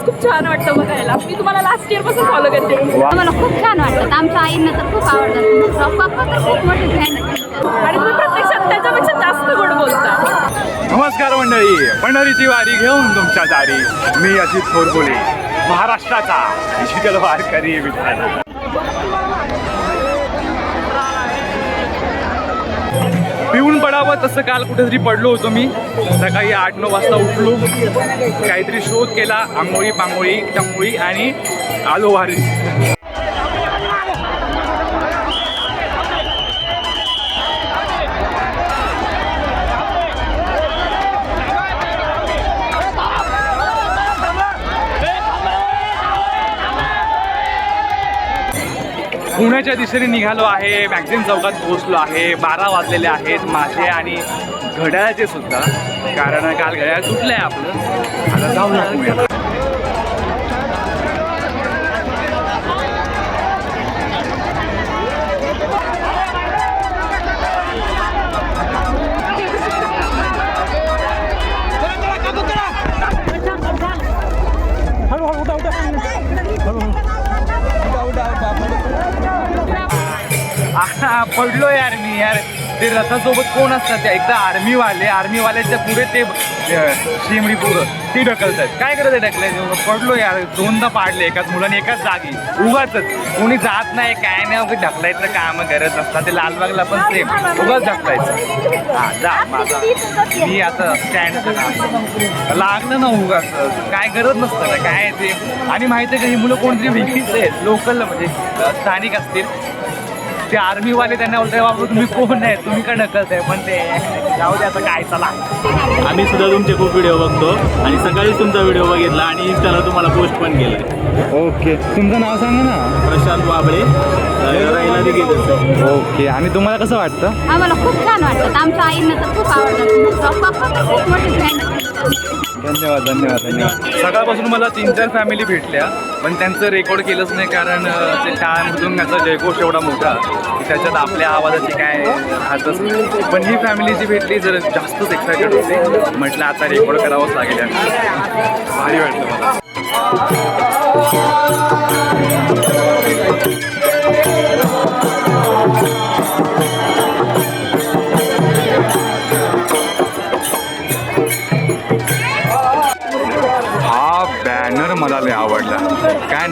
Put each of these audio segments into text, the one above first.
खरंच खूप छान वाटतं बघायला. मी तुम्हाला लास्ट इयरपासून फॉलो करते. आम्हाला खूप छान वाटतं. आमच्या आईंना तर खूप आवडतात पप्पा तर खूप मोठे फॅन आणि तुम्ही प्रत्यक्षात त्याच्यापेक्षा जास्त गोड बोलता. नमस्कार मंडळी. पंढरीची वारी घेऊन तुमच्या दारी. मी अजित थोरबोले महाराष्ट्राचा डिजिटल वारकरी विधान पिऊन पडावं तसं काल कुठेतरी पडलो होतो मी. सकाळी आठ नऊ वाजता उठलो. काहीतरी शोध केला आंघोळी पांघोळी टंगोळी आणि आलो वारी. पुण्याच्या दिशेने निघालो आहे. मॅक्झिम चौकात पोहोचलो आहे. बारा वाजलेले आहेत माझे आणि घड्याळाचे सुद्धा. कारण काल घड्याळ सुटलं आहे आपलं. आता जाऊया पुण्यात. पडलो यार मी यार. ते रथासोबत कोण असतात त्या? एकदा आर्मीवाले आर्मीवाल्याच्या पुढे ते अ, पुढं ती ढकलतात. काय करत आहे ढकलायचं पडलो यार. दोनदा पाडले एकाच मुलाने एकाच जागी. उगाच. कोणी जात नाही काय नाही. ढकलायचं काम करत असतात ते लालबागला पण सेम उगाच ढकलायचं. हा जा माझा. मी आता स्टँड लागलं ना उगाच. काय करत नसतं ना काय ते. आणि माहिती आहे का ही मुलं कोणतरी वेगळीच आहेत लोकल म्हणजे स्थानिक असतील. ते आर्मीवाले त्यांना बोलताय बाबा तुम्ही कोण आहे? तुम्ही का ढकलताय? पण ते जाऊ दे आता काय चला. आम्ही सुद्धा तुमचे खूप व्हिडिओ बघतो आणि सकाळीच तुमचा व्हिडिओ बघितला आणि इंस्टाला तुम्हाला पोस्ट पण केलं. ओके तुमचं नाव सांगा ना. प्रशांत बाबळे राहिला ओके आणि तुम्हाला कसं वाटतं? आम्हाला खूप छान वाटतं. आमच्या आईंना तर खूप आवडतात पप्पा तर खूप मोठे फॅन धन्यवाद धन्यवाद. धन्यवाद. सकाळपासून मला तीन चार फॅमिली भेटल्या. पण त्यांचं रेकॉर्ड केलंच नाही कारण ते टाळ त्याचा जयघोष एवढा मोठा की त्याच्यात आपल्या आवाजाची काय हातच नाही. पण ही फॅमिली जी भेटली जर जास्तच एक्सायटेड होते. म्हटलं आता रेकॉर्ड करावंच लागेल भारी वाटलं मला.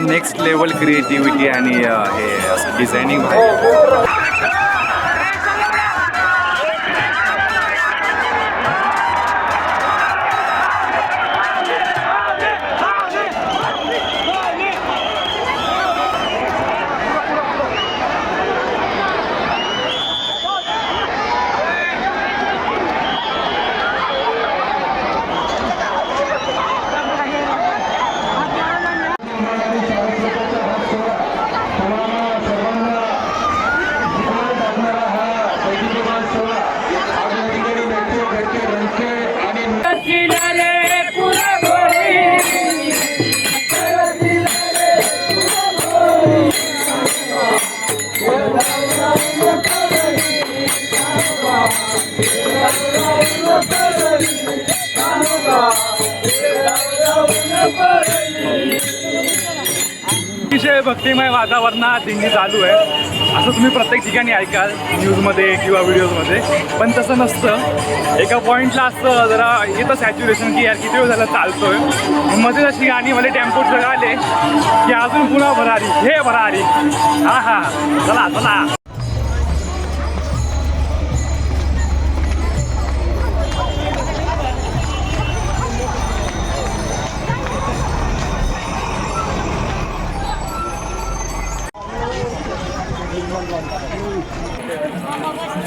नेक्स्ट लेवल क्रिएटिव्हिटी आणि हे डिझायनिंग अतिशय भक्तिमय वातावरणात दिंडी चालू आहे. असं तुम्ही प्रत्येक ठिकाणी ऐकाल न्यूजमध्ये किंवा व्हिडिओजमध्ये पण तसं नसतं. एका पॉईंटला असतं जरा येतं सॅच्युरेशन की यार किती वेळ झाला चालतोय. मग मध्ये अशी गाणी मला टेम्पो आले की अजून पुन्हा भरारी. हे भरारी. हा हा. चला चला.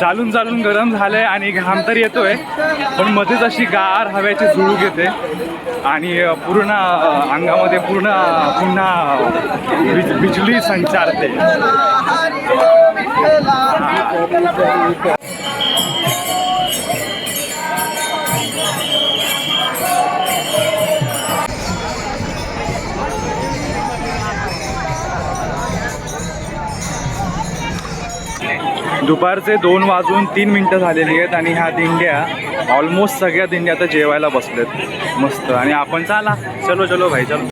चालून चालून गरम झालंय आणि घाम तर येतोय. पण मध्येच अशी गार हव्याची झुळूक येते. आणि पूर्ण अंगामध्ये पूर्ण पुन्हा बिजली संचारते. दुपारचे दोन वाजून तीन मिनटं झालेली आहेत आणि ह्या दिंड्या ऑलमोस्ट सगळ्या दिंड्या आता जेवायला बसल्यात मस्त. आणि आपण चाला. चलो चलो भाई चलो.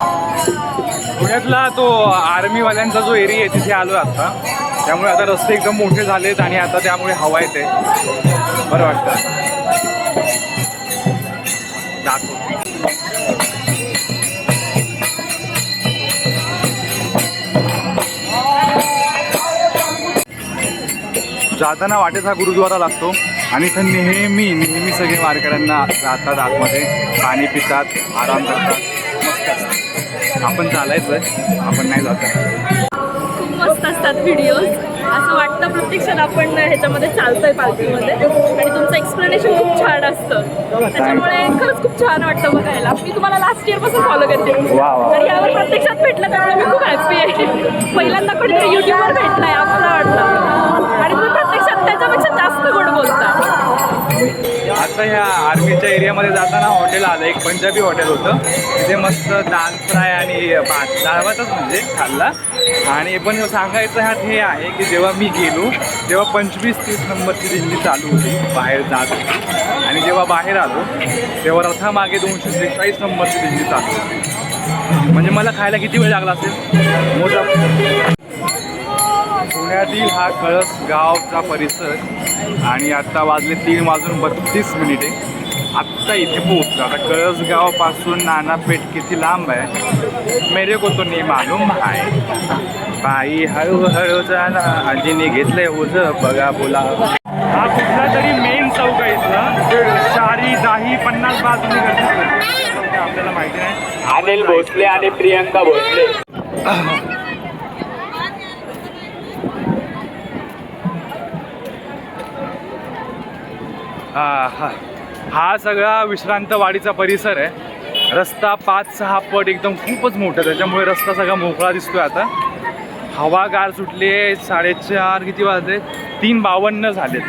पुण्यातला तो आर्मीवाल्यांचा जो एरिया आहे तिथे आलो आता. त्यामुळे आता रस्ते एकदम मोठे झालेत आणि आता त्यामुळे हवा येते. बरं वाटतं. दाखव. जाताना वाटेत हा गुरुद्वारा लागतो. आणि इथं नेहमी नेहमी सगळे वारकऱ्यांना जातात आतमध्ये. पाणी पितात आराम करतात. मस्त असतं. आपण चालायचं आहे आपण नाही जात. खूप मस्त असतात व्हिडिओज असं वाटतं प्रत्यक्षात आपण ह्याच्यामध्ये चालतोय पालखीमध्ये. आणि तुमचं एक्सप्लेनेशन खूप छान असतं. त्याच्यामुळे खरंच खूप छान वाटतं बघायला. मी तुम्हाला लास्ट इयरपासून फॉलो करते. आणि यावर प्रत्यक्षात भेटलं त्यामुळे मी खूप हॅपी आहे. पहिल्यांदा कोणीतरी युट्यूबवर भेटलाय आपला वाटलं आणि माझ्यापेक्षा जास्त गोड बोलता. आता ह्या आर्मीच्या एरियामध्ये जाताना हॉटेल आलं एक पंजाबी हॉटेल होतं. तिथे मस्त दाल फ्राय आणि भात डाळ म्हणजे खाल्ला. आणि पण सांगायचं ह्यात हे आहे की जेव्हा मी गेलो तेव्हा पंचवीस तीस नंबरची दिंडी चालू होती बाहेर जात होती. आणि जेव्हा बाहेर आलो तेव्हा रथामागे दोनशे त्रेचाळीस नंबरची दिंडी चालू होती. म्हणजे मला खायला किती वेळ लागला असेल? मोजा. पुण्यातील हा कळस गावचा परिसर आणि आत्ता वाजले तीन वाजून बत्तीस मिनिटे. आत्ता इथे पोहोचलो. आता कळसगावपासून नानापेठ किती लांब आहे? मेरे को तो नाही मालूम आहे. बाई हळूहळू झाला आजीने घेतलंय ओझ. बघा बोला. हा कुठला तरी मेन चौक आहे इथला. चारी दहा पन्नास बाजूने आपल्याला माहिती नाही. अनिल भोसले आणि प्रियंका भोसले. हा हा. हा सगळा विश्रांतवाडीचा परिसर आहे. रस्ता पाच सहा पट एकदम खूपच मोठा त्याच्यामुळे रस्ता सगळा मोकळा दिसतोय आता. हवा गार सुटली आहे साडेचार किती वाजले? तीन बावन्न झालेत.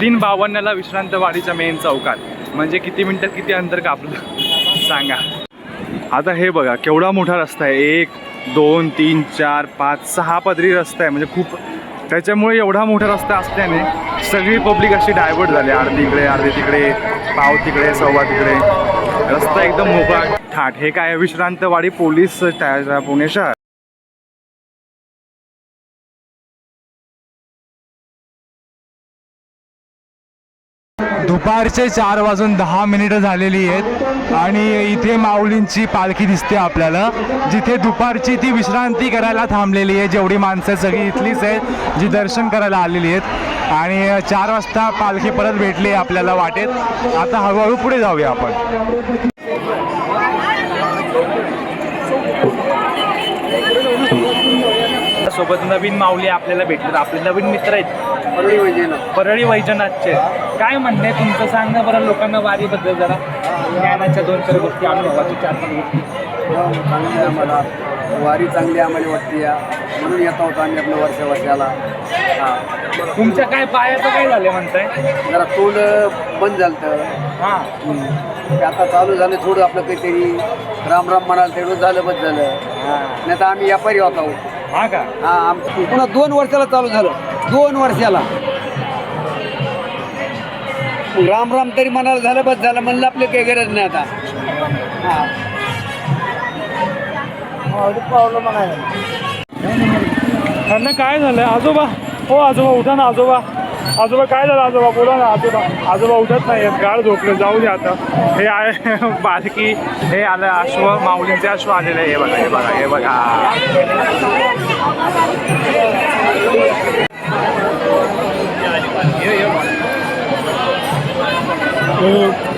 तीन बावन्नला विश्रांतवाडीच्या मेन चौकात. म्हणजे किती मिनटात किती अंतर कापलं? सांगा. आता हे बघा केवढा मोठा रस्ता आहे. एक दोन तीन चार पाच सहा पदरी रस्ता आहे. म्हणजे खूप त्याच्यामुळे एवढा मोठा रस्ता असल्याने सगळी पब्लिक अशी डायव्हर्ट झाली. अर्धी इकडे अर्धी तिकडे पाव तिकडे सव्वा तिकडे. रस्ता एकदम मोकळा. ठाट हे काय विश्रांतवाडी पोलीस पुणे शहर? दुपारचे चार वाजून दहा मिनिटं झालेली आहेत. आणि इथे माऊलींची पालखी दिसते आपल्याला. जिथे दुपारची ती विश्रांती करायला थांबलेली आहे. जेवढी माणसं सगळी इथलीच आहेत जी दर्शन करायला आलेली आहेत. आणि चार वाजता पालखी परत भेटली आहे आपल्याला वाटेत. आता हळूहळू पुढे जाऊया आपण. सोबत नवीन माऊली आपल्याला भेटले आपले नवीन मित्र आहेत. परळी वैजनाथचे. काय म्हणणं आहे तुमचं? सांग ना बरं लोकांना वारीबद्दल जरा. ज्ञानाच्या दोन चार गोष्टी अनुभवाच्या चार पाच गोष्टी. चांगली आहे आम्हाला वारी चांगली आम्हाला वाटते या. म्हणून येत होतो आम्ही आपलं वर्ष वर्षाला. हां. तुमच्या काय पायाचं काय झालं म्हणताय? जरा तोंड बंद झालं तर हां ते आता चालू झालं थोडं आपलं काहीतरी. राम राम म्हणाल तेवढं झालं बस झालं. नाही तर आम्ही व्यापारी होतो. हा का? हां आमचं पुन्हा दोन वर्षाला चालू झालं. दोन वर्षाला. राम राम तरी म्हणाल झालं बस झालं म्हणलं आपलं काही गरज नाही आता. हां. त्यांना काय झालंय? आजोबा. हो आजोबा उठा ना आजोबा. आजोबा काय झालं आजोबा? बोला ना आजोबा. आजोबा उठत नाही गाड झोपले जाऊ दे आता. हे आहे बालकी हे आलं अश्व माऊलींचे अश्व आलेले आहे. हे बघा हे बघा हे बघा. पाच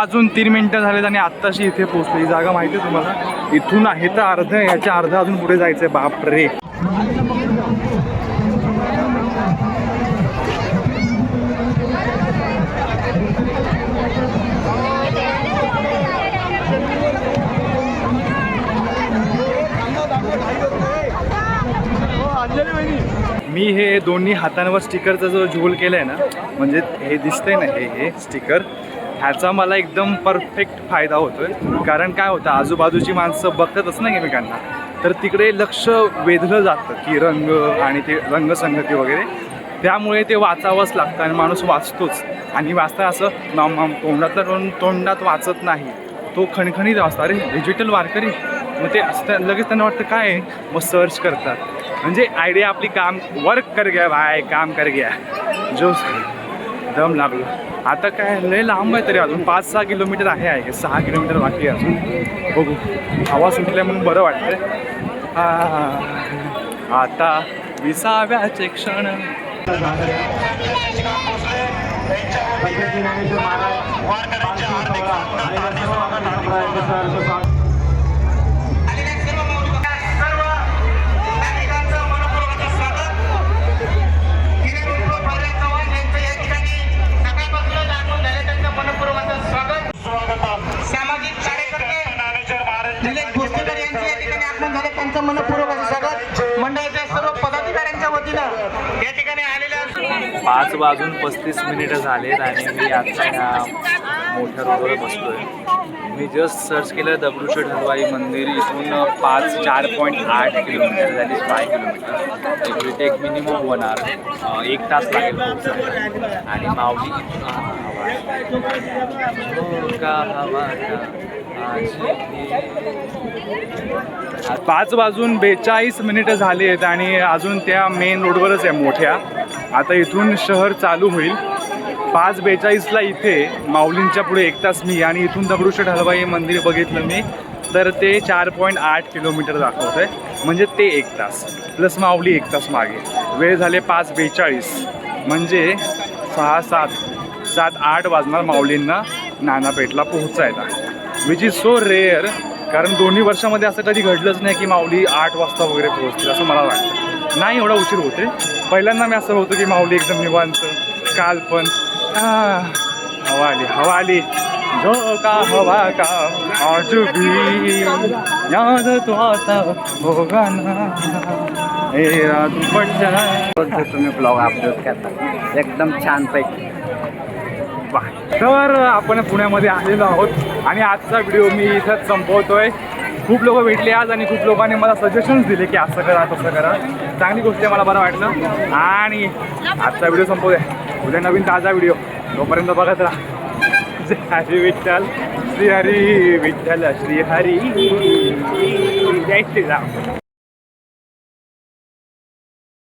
वाजून तीन मिनटं झालेत आणि आत्ताशी इथे पोहोचली. ही जागा माहिती आहे तुम्हाला? इथून आहे तर अर्ध याच्या अर्ध अजून पुढे जायचंय. बाप रे. मी हे दोन्ही हातांवर स्टिकरचा जो झोल केलं आहे ना म्हणजे हे दिसतंय ना हे हे स्टिकर ह्याचा मला एकदम परफेक्ट फायदा होतोय. कारण काय होतं आजूबाजूची माणसं बघतातच ना एकमेकांना. तर तिकडे लक्ष वेधलं जातं की रंग आणि ते रंगसंगती वगैरे. त्यामुळे ते वाचावंच लागतं आणि माणूस वाचतोच. आणि वाचता असं नॉम नाम तोंडात तोंडात वाचत नाही. तो खणखणीत वाचतो. अरे डिजिटल वारकरी. मग ते असं लगेच त्यांना वाटतं काय आहे? मग सर्च करतात. म्हणजे आयडिया आपली काम वर्क कर गया भाय काम कर गया. जो दम लागला आता काय लय लांब आहे तरी अजून. पाच सहा किलोमीटर आहे आहे. सहा किलोमीटर बाकी आहे अजून. बघू. हवा सुटल्या म्हणून बरं वाटतंय. हा आता विसाव्याचे क्षण. सामाजिक पाच वाजून पस्तीस मिनिटं झालेत आणि मी आता ह्या मोठ्या रोडवर बसतोय मी जस्ट सर्च केलं दगडूशेठ हलवाई मंदिर इथून पाच चार पॉईंट आठ kilometre that is five kilometre इथे एक मिनिमम वन आवर एक तास लागेल आणि माऊली का पाच वाजून बेचाळीस मिनिटं झाली आहेत आणि अजून त्या मेन रोडवरच आहे मोठ्या. आता इथून शहर चालू होईल. पाच बेचाळीसला इथे माऊलींच्या पुढे एक तास मी आणि इथून दगडूशेठ हलवाई मंदिर बघितलं मी. तर ते चार पॉईंट आठ किलोमीटर दाखवत आहे म्हणजे ते एक तास. प्लस माऊली एक तास मागे. वेळ झाले पाच बेचाळीस. म्हणजे सहा सात सात आठ वाजणार माऊलींना नानापेठला पोहोचायला. विच इज सो रेअर कारण दोन्ही वर्षामध्ये असं कधी घडलंच नाही की माऊली आठ वाजता वगैरे पोहोचतील असं मला वाटतं. नाही एवढा उशीर होते पहिल्यांदा मी असं होतं की माऊली एकदम निवांत काल पण. हवा आली हवा आली. झोका हवा का? आज भी याद तो आता होगा ना. मेरा दुपट्टा तुम्ही ब्लॉग अपलोड करता. एकदम छानपैकी. पैकी तर आपण पुण्यामध्ये आलेलो आहोत आणि आजचा व्हिडिओ मी इथंच संपवतोय. खूप लोक भेटले आज आणि खूप लोकांनी मला सजेशन्स दिले की असं करा तसं करा. चांगली गोष्ट आहे मला बरं वाटलं. आणि आजचा व्हिडिओ संपवतोय उद्या नवीन ताजा व्हिडिओ तोपर्यंत बघत राहा जय हरी विठ्ठल. श्री हरी विठ्ठल श्री हरी. जय श्रीराम.